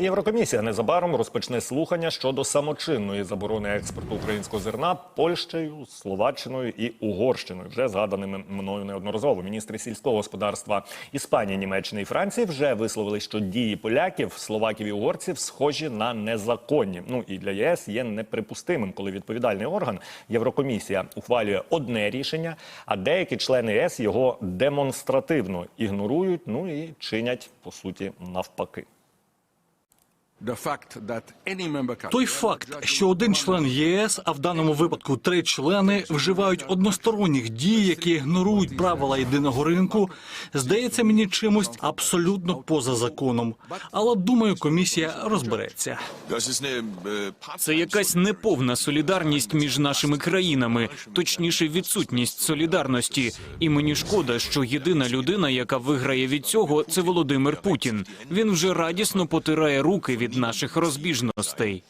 Єврокомісія незабаром розпочне слухання щодо самочинної заборони експорту українського зерна Польщею, Словаччиною і Угорщиною, вже згаданими мною неодноразово. Міністри сільського господарства Іспанії, Німеччини і Франції вже висловили, що дії поляків, словаків і угорців схожі на незаконні. Ну і для ЄС є неприпустимим, коли відповідальний орган Єврокомісія ухвалює одне рішення, а деякі члени ЄС його демонстративно ігнорують. Ну і чинять по суті навпаки. Той факт, що один член ЄС, а в даному випадку три члени, вживають односторонніх дій, які ігнорують правила єдиного ринку, здається мені чимось абсолютно поза законом. Але думаю, комісія розбереться. Це якась неповна солідарність між нашими країнами, точніше, відсутність солідарності. І мені шкода, що єдина людина, яка виграє від цього, це Володимир Путін. Він вже радісно потирає руки від наших розбіжностей.